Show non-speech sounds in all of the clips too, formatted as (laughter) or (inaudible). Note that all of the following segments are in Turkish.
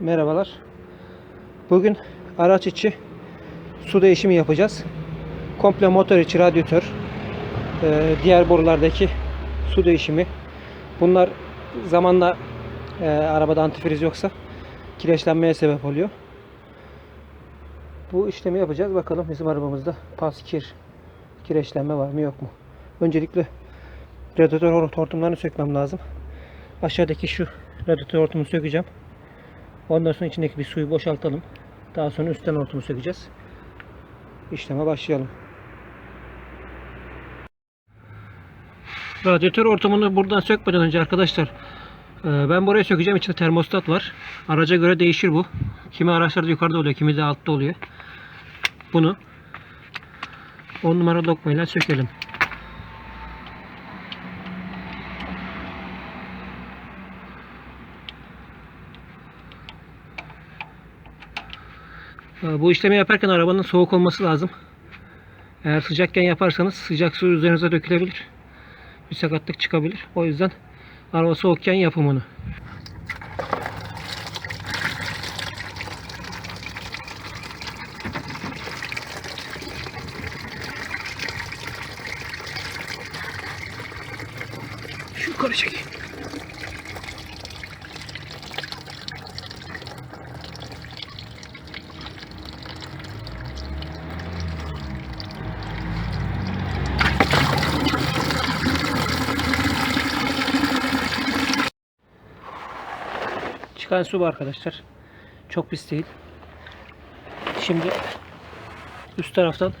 Merhabalar. Bugün araç içi su değişimi yapacağız. Komple motor içi radyatör, e, diğer borulardaki su değişimi. Bunlar zamanla e, arabada antifriz yoksa kireçlenmeye sebep oluyor. Bu işlemi yapacağız. Bakalım bizim arabamızda pas kir, kireçlenme var mı yok mu? Öncelikle radyatör hortumlarını sökmem lazım. Aşağıdaki şu radyatör hortumunu sökeceğim. Ondan sonra içindeki bir suyu boşaltalım. Daha sonra üstten hortumu sökeceğiz. İşleme başlayalım. Radyatör hortumunu buradan sökmeden önce arkadaşlar e, ben buraya sökeceğim. İçinde termostat var. Araca göre değişir bu. Kimi araçlarda yukarıda oluyor, kimi de altta oluyor. Bunu 10 numara lokmayla sökelim. Bu işlemi yaparken arabanın soğuk olması lazım. Eğer sıcakken yaparsanız sıcak su üzerinize dökülebilir. Bir sakatlık çıkabilir. O yüzden araba soğukken yapın bunu. Şu yukarı çekeyim. Çıkan su bu arkadaşlar. Çok pis değil. Şimdi üst taraftan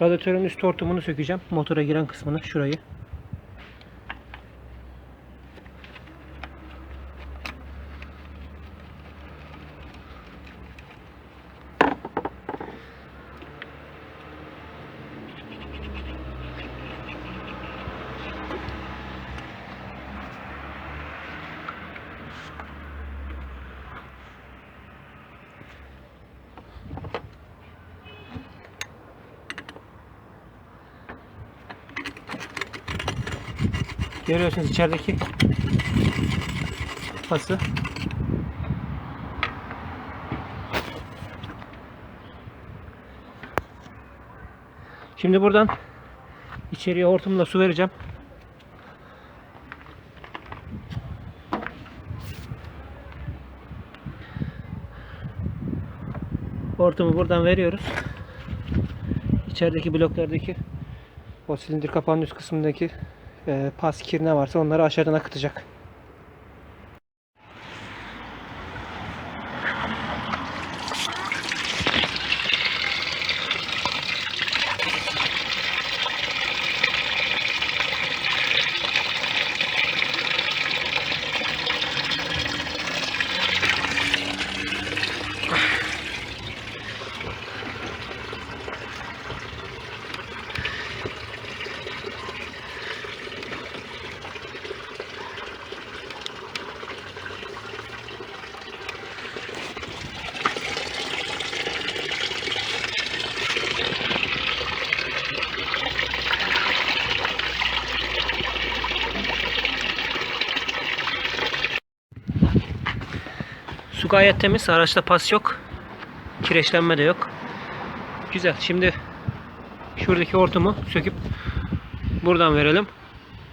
radyatörün üst hortumunu sökeceğim. Motora giren kısmını şurayı. Görüyorsunuz içerideki pası. Şimdi buradan içeriye hortumla su vereceğim. Hortumu buradan veriyoruz. İçerideki bloklardaki o silindir kapağının üst kısmındaki e, pas kir ne varsa onları aşağıdan akıtacak. Su gayet temiz. Araçta pas yok. Kireçlenme de yok. Güzel. Şimdi şuradaki hortumu söküp buradan verelim.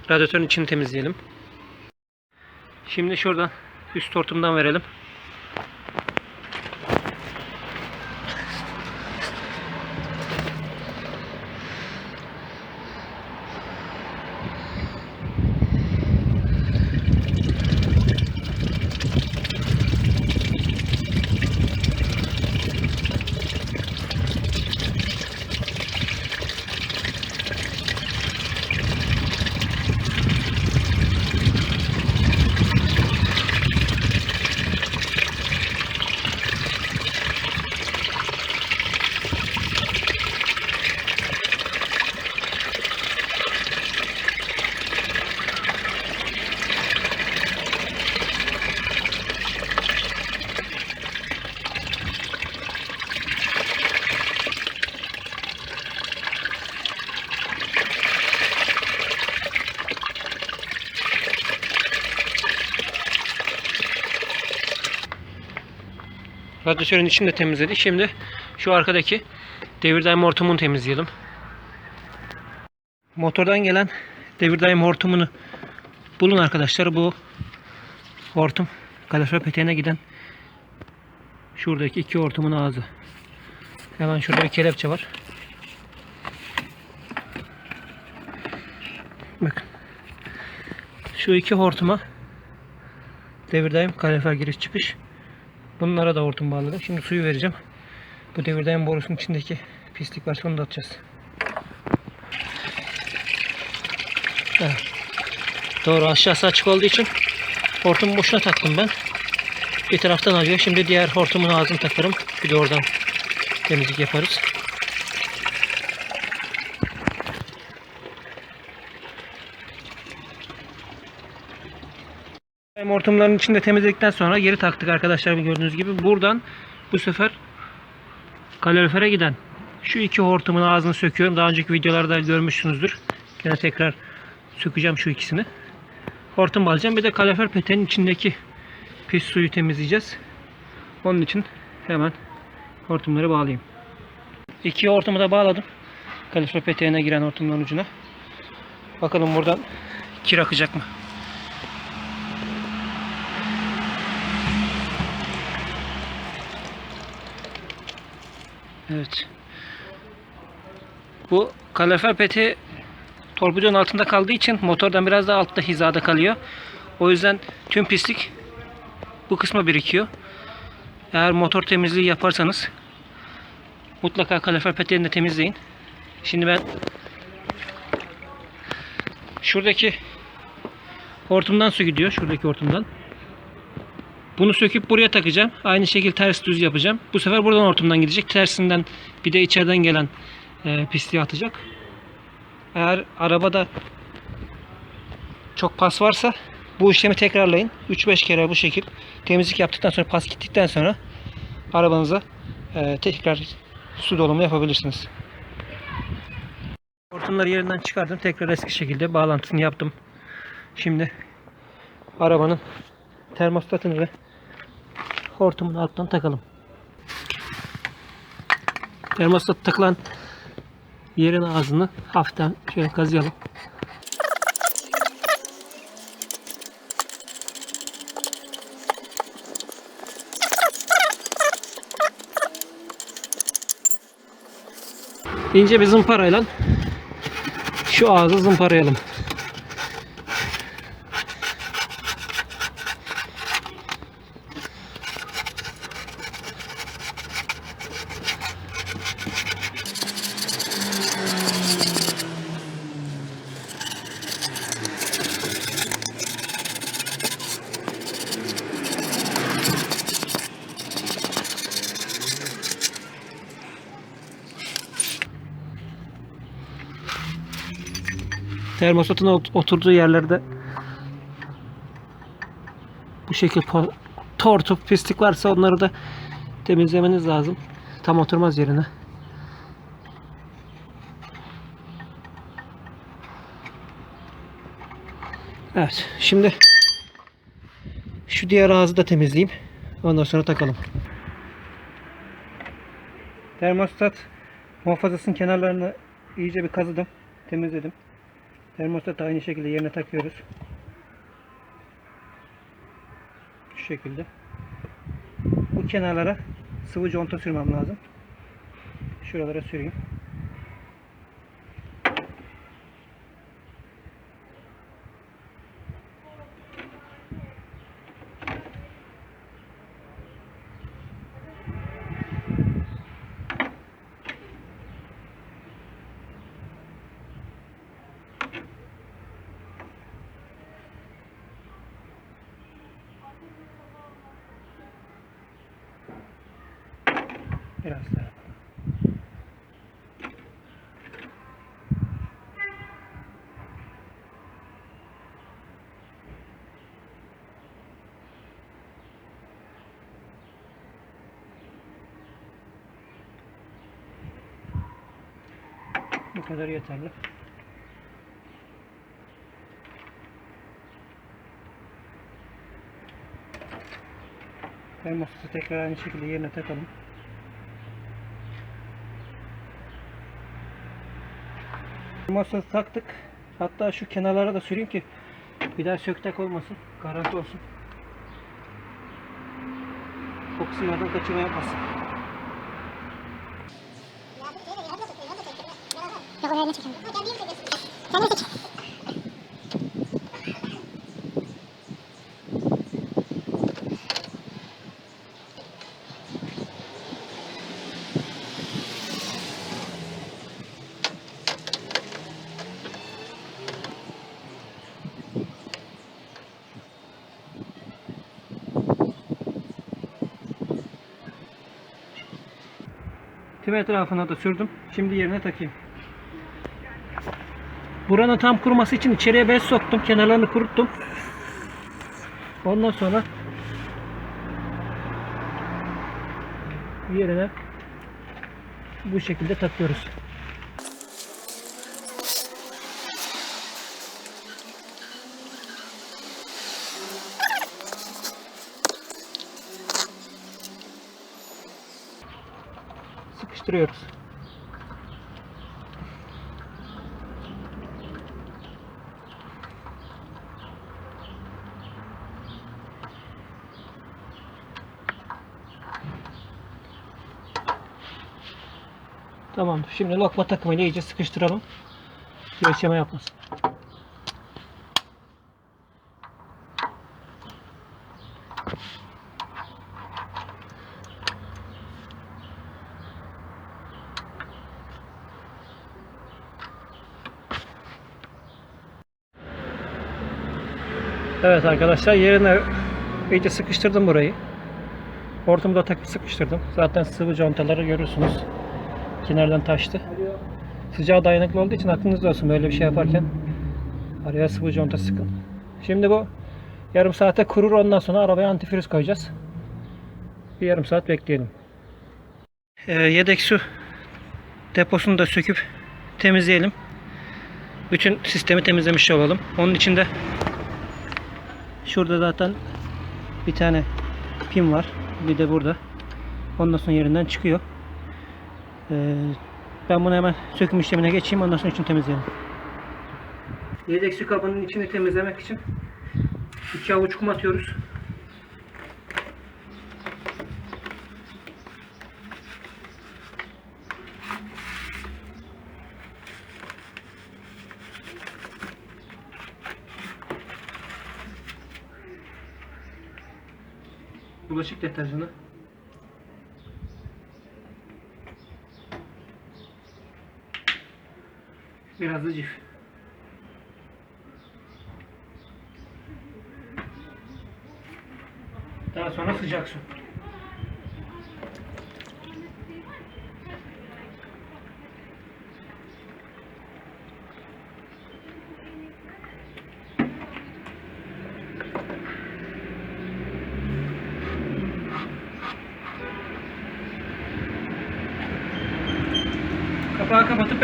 Radyatörün içini temizleyelim. Şimdi şuradan üst hortumdan verelim. Radyatörün içini de temizledik. Şimdi şu arkadaki devir daim hortumunu temizleyelim. Motordan gelen devir daim hortumunu bulun arkadaşlar. Bu hortum kalorifer peteğine giden şuradaki iki hortumun ağzı. Hemen şurada bir kelepçe var. Bakın. Şu iki hortuma devir daim kalorifer giriş çıkış. Bunlara da hortum bağladım. Şimdi suyu vereceğim. Bu devir daim borusunun içindeki pislik varsa onu da atacağız. Evet. Doğru aşağısı açık olduğu için hortumu boşuna taktım ben. Bir taraftan alıyor. Şimdi diğer hortumun ağzını takarım. Bir de oradan temizlik yaparız. Hortumların içinde temizledikten sonra geri taktık arkadaşlar gördüğünüz gibi. Buradan bu sefer kalorifere giden şu iki hortumun ağzını söküyorum. Daha önceki videolarda görmüşsünüzdür. Yine tekrar sökeceğim şu ikisini. Hortum alacağım. Bir de kalorifer peteğinin içindeki pis suyu temizleyeceğiz. Onun için hemen hortumları bağlayayım. İki hortumu da bağladım. Kalorifer peteğine giren hortumların ucuna. Bakalım buradan kir akacak mı? Evet. Bu kalorifer peti torpidonun altında kaldığı için motordan biraz daha altta hizada kalıyor. O yüzden tüm pislik bu kısma birikiyor. Eğer motor temizliği yaparsanız mutlaka kalorifer peteğini de temizleyin. Şimdi ben şuradaki hortumdan su gidiyor. Şuradaki hortumdan. Bunu söküp buraya takacağım. Aynı şekilde ters düz yapacağım. Bu sefer buradan hortumdan gidecek. Tersinden bir de içeriden gelen e, pisliği atacak. Eğer arabada çok pas varsa bu işlemi tekrarlayın. 3-5 kere bu şekil temizlik yaptıktan sonra pas gittikten sonra arabanıza e, tekrar su dolumu yapabilirsiniz. Hortumları yerinden çıkardım. Tekrar eski şekilde bağlantısını yaptım. Şimdi arabanın termostatını ve hortumun alttan takalım. Termostat takılan yerin ağzını hafiften şöyle kazıyalım. İnce bir zımparayla şu ağzı zımparayalım. Termostatın ot- oturduğu yerlerde bu şekil po- tortu pislik varsa onları da temizlemeniz lazım. Tam oturmaz yerine. Evet. Şimdi şu diğer ağzı da temizleyeyim. Ondan sonra takalım. Termostat muhafazasının kenarlarını iyice bir kazıdım. Temizledim. Termostatı aynı şekilde yerine takıyoruz. Şu şekilde. Bu kenarlara sıvı conta sürmem lazım. Şuralara süreyim. Biraz daha. Bu kadar yeterli. Termostatı tekrar aynı şekilde yerine takalım. Termostatı taktık. Hatta şu kenarlara da süreyim ki bir daha söktek olmasın. Garanti olsun. O kısımlardan kaçırma yapmasın. Yok oraya ne çekelim? Kendini çek. Tüm etrafına da sürdüm. Şimdi yerine takayım. Buranın tam kuruması için içeriye bez soktum. Kenarlarını kuruttum. Ondan sonra yerine bu şekilde takıyoruz. Sıkıştırıyoruz. Tamam. Şimdi lokma takımıyla iyice sıkıştıralım. Gevşeme yapmasın. Evet arkadaşlar yerine iyice sıkıştırdım burayı. Hortumu da takıp sıkıştırdım. Zaten sıvı contaları görürsünüz. Kenardan taştı. Sıcağa dayanıklı olduğu için aklınızda olsun böyle bir şey yaparken. Araya sıvı conta sıkın. Şimdi bu yarım saate kurur ondan sonra arabaya antifriz koyacağız. Bir yarım saat bekleyelim. Ee, yedek su deposunu da söküp temizleyelim. Bütün sistemi temizlemiş olalım. Onun için de şurada zaten bir tane pin var. Bir de burada. Ondan sonra yerinden çıkıyor. Ee, ben bunu hemen söküm işlemine geçeyim. Ondan sonra için temizleyelim. Yedek su kabının içini temizlemek için iki avuç kum atıyoruz. Bulaşık deterjanı. Biraz da cif. Daha sonra sıcak su.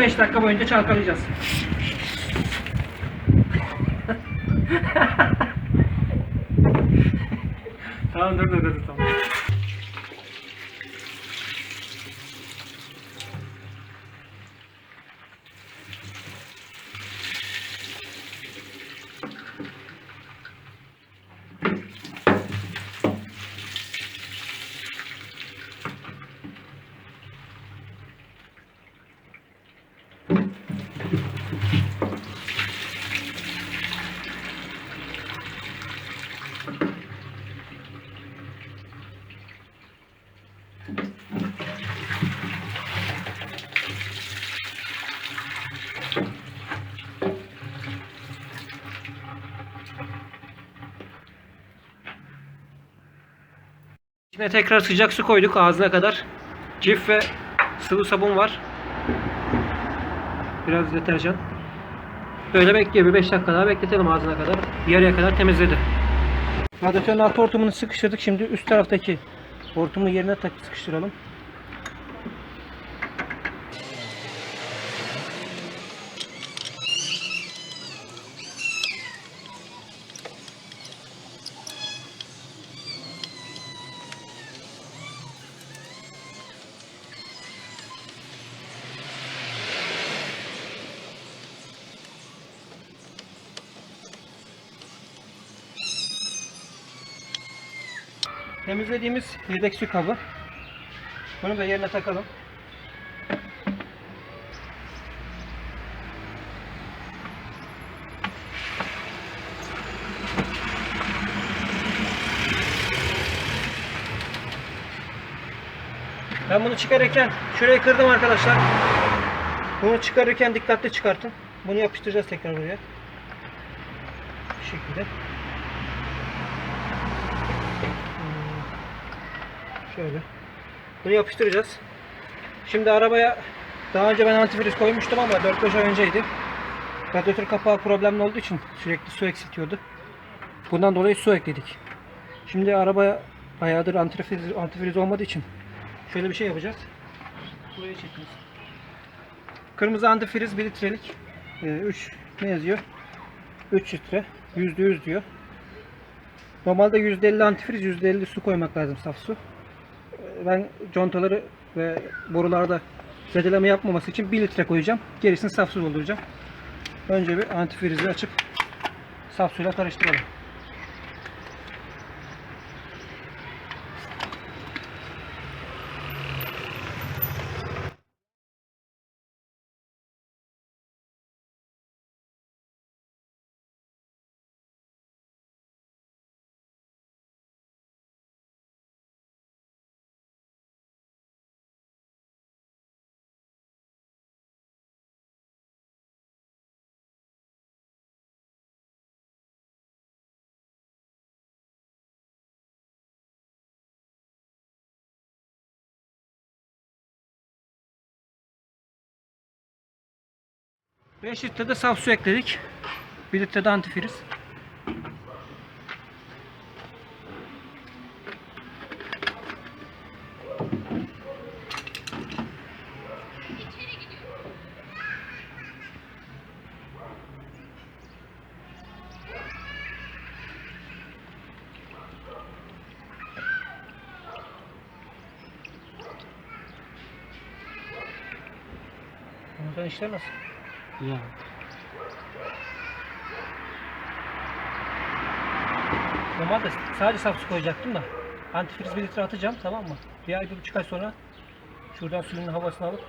Kapağı kapatıp 5 dakika boyunca çalkalayacağız. (laughs) tamam dur dur dur tamam. İçine tekrar sıcak su koyduk ağzına kadar. Cif ve sıvı sabun var. Biraz deterjan. Böyle bekliyor bir 5 dakika daha bekletelim ağzına kadar. Yarıya kadar temizledi. Radyatörün alt hortumunu sıkıştırdık. Şimdi üst taraftaki hortumu yerine takıp sıkıştıralım. Temizlediğimiz yedek su kabı. Bunu da yerine takalım. Ben bunu çıkarırken şurayı kırdım arkadaşlar. Bunu çıkarırken dikkatli çıkartın. Bunu yapıştıracağız tekrar buraya. Bu şekilde. Şöyle. Bunu yapıştıracağız. Şimdi arabaya daha önce ben antifriz koymuştum ama 4-5 ay önceydi. Radyatör kapağı problemli olduğu için sürekli su eksiltiyordu. Bundan dolayı su ekledik. Şimdi arabaya bayağıdır antifriz, antifriz olmadığı için şöyle bir şey yapacağız. Buraya çekiniz. Kırmızı antifriz 1 litrelik. 3 ne yazıyor? 3 litre. %100 diyor. Normalde %50 antifriz, %50 su koymak lazım saf su. Ben contaları ve borularda zedeleme yapmaması için 1 litre koyacağım. Gerisini saf su dolduracağım. Önce bir antifrizi açıp saf suyla karıştıralım. Beş litre de saf su ekledik. 1 litre de antifriz. Ramazan işler nasıl? Ya. Normalde sadece saf koyacaktım da antifriz bir litre atacağım tamam mı? Bir ay bir buçuk ay sonra şuradan suyun havasını alıp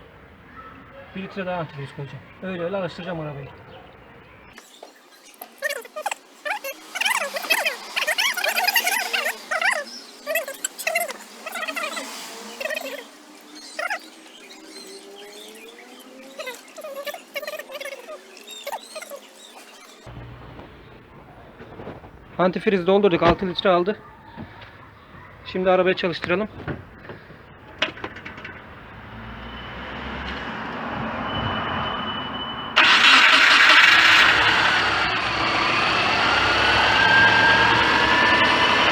bir litre daha antifriz koyacağım. Öyle öyle alıştıracağım arabayı. Antifriz doldurduk 6 litre aldı. Şimdi arabayı çalıştıralım.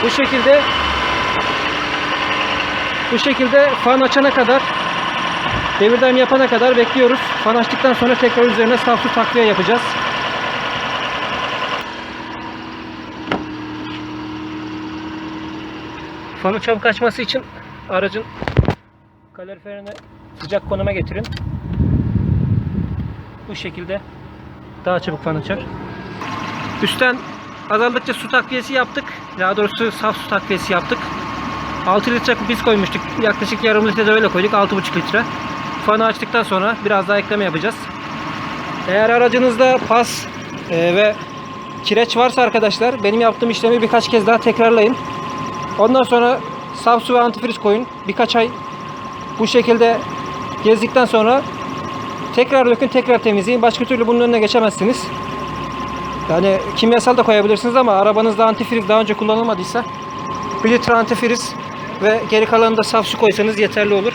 Bu şekilde bu şekilde fan açana kadar devir daim yapana kadar bekliyoruz. Fan açtıktan sonra tekrar üzerine saf su takviye yapacağız. Fanı çabuk açması için aracın kaloriferini sıcak konuma getirin. Bu şekilde daha çabuk fan açar. Üstten azaldıkça su takviyesi yaptık. Daha doğrusu saf su takviyesi yaptık. 6 litre biz koymuştuk. Yaklaşık yarım litre de öyle koyduk. 6,5 litre. Fanı açtıktan sonra biraz daha ekleme yapacağız. Eğer aracınızda pas e, ve kireç varsa arkadaşlar benim yaptığım işlemi birkaç kez daha tekrarlayın. Ondan sonra saf su ve antifriz koyun. Birkaç ay bu şekilde gezdikten sonra tekrar dökün, tekrar temizleyin. Başka türlü bunun önüne geçemezsiniz. Yani kimyasal da koyabilirsiniz ama arabanızda antifriz daha önce kullanılmadıysa 1 litre antifriz ve geri kalanını da saf su koysanız yeterli olur.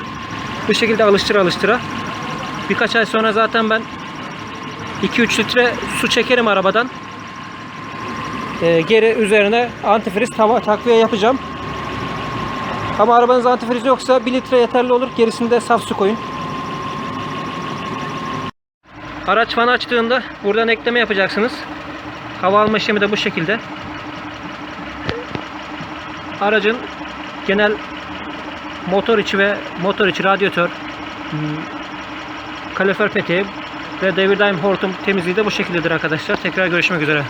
Bu şekilde alıştıra alıştıra. Birkaç ay sonra zaten ben 2-3 litre su çekerim arabadan. Ee, geri üzerine antifriz tava takviye yapacağım. Ama arabanız antifriz yoksa 1 litre yeterli olur. Gerisinde saf su koyun. Araç fanı açtığında buradan ekleme yapacaksınız. Hava alma işlemi de bu şekilde. Aracın genel motor içi ve motor içi radyatör, hmm, kalorifer peteği ve devir daim hortum temizliği de bu şekildedir arkadaşlar. Tekrar görüşmek üzere.